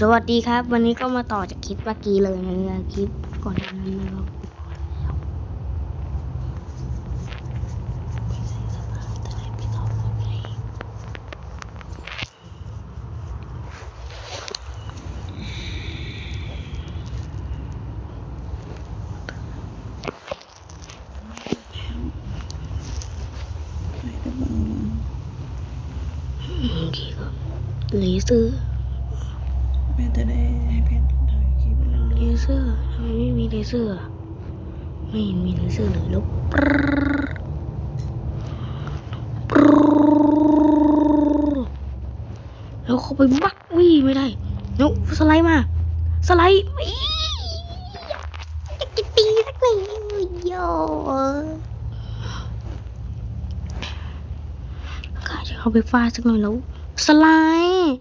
สวัสดีครับ วันนี้ก็มาต่อจากคลิปเมื่อกี้เลยนะคลิปก่อนหน้านั้นนะครับโอเคครับเลเซอร์ แม่จะได้ให้เพนถ่ายคลิปแล้วเลเซอร์ทำไมไม่มีเลเซอร์ ไม่เห็นมีเลเซอร์เลยแล้วปรึ๊ดปรึ๊ดแล้วเขาไปบักวิ่งไม่ได้แล้วสไลด์มา สไลด์วิ่จะกินตีสักหน่อยโย่กาจะเขาไปฟาดสักหน่อยแล้ว สไลด์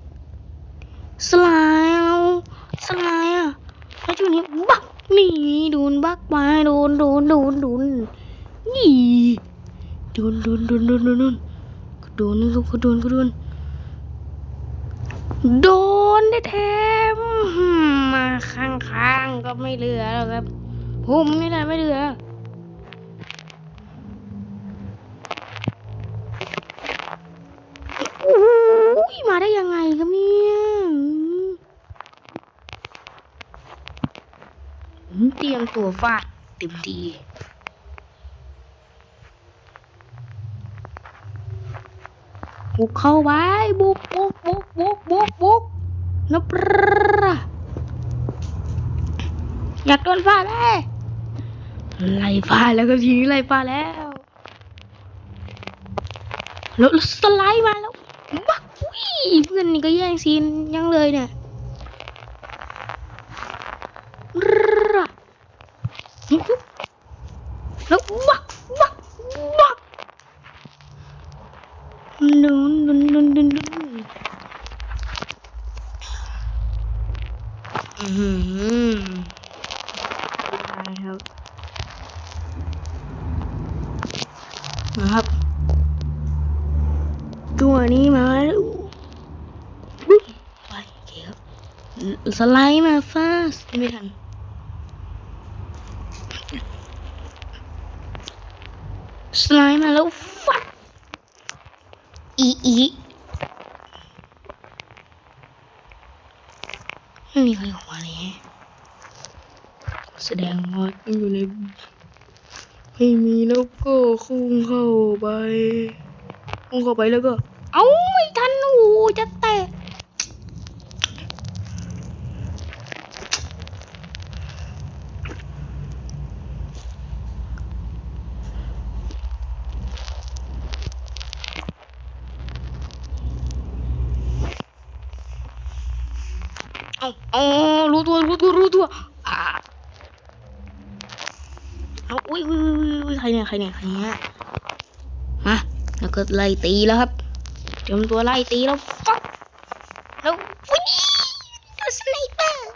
สไลด์แล้วสไลด์อะแล้วทีนี้บักนี่โดนบักไปโดนโดนโดนโดนนี่โดนโดนโดนโดนโดนโดนก็โดนนี่ก็โดนก็โดนโดนได้แถมอืมมาข้างๆก็ไม่เหลือแล้วครับผมนี่แหละไม่เหลือโอ้ยมาได้ยังไงครับเนี่ย อืมเตรียมตัวฟาดเต็มทีบุกเข้าไว้บุกบุกบุกบุกบุกบุกนะปะอยากโดนฟาดเลยไล่ฟาดแล้วก็ทีนี้ไล่ฟาดแล้วแล้วสไลด์มาแล้ววักวิเพื่อนนี่ก็แย่งซีนยังเลยเนี่ย ระ แล้ววักวักวักดุนดุนดุนดุนดุนอืมครับนะครับตัวนี้มาแล้วบึ้มไปเคครับสไลด์มาฟาสไม่ทัน สไลด์มาแล้วฟัดอีอีไม่มีใครออกมาเลยฮะแสดงว่าอยู่ในไม่มีแล้วก็คุ้งเข้าไป คุ้งเข้าไปแล้วก็ เอ้าไม่ทันโอ้จะแตะ เอาเอารู้ตัวรู้ตัวรู้ตัวอ่าเอาอุ้ยอุ้ยอุ้ยใครเนี่ยใครเนี่ยใครเนี่ยมาแล้วก็ไล่ตีแล้วครับเตรียมตัวไล่ตีแล้วฟักแล้วอุ้ยโดนสไนเปอร์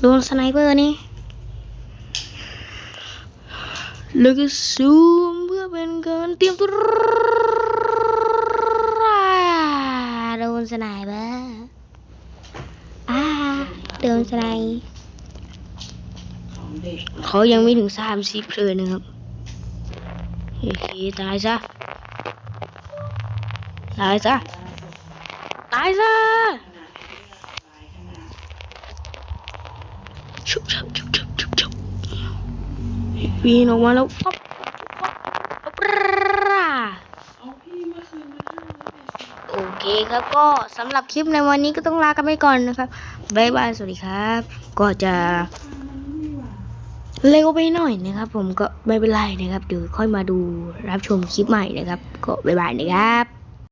โดนสไนเปอร์นี่แล้วก็ซูมเพื่อเป็นการเตรียมตัวโดนสไนเปอร์ โดนสไนของเด็กเขายังไม่ถึงสามสิบเลยนะครับโอเคตายซะตายซะตายซะชุบชุบชุบชุบชุบชุบปีนออกมาแล้วปั๊บปั๊บปั๊าเอปโอเคครับก็สำหรับคลิปในวันนี้ก็ต้องลากันไปก่อนนะครับ บายบาย สวัสดีครับ ก็จะเร็วไปหน่อยนะครับ ผมก็ไม่เป็นไรนะครับเดี๋ยวค่อยมาดูรับชมคลิปใหม่นะครับ ก็บายบายนะครับ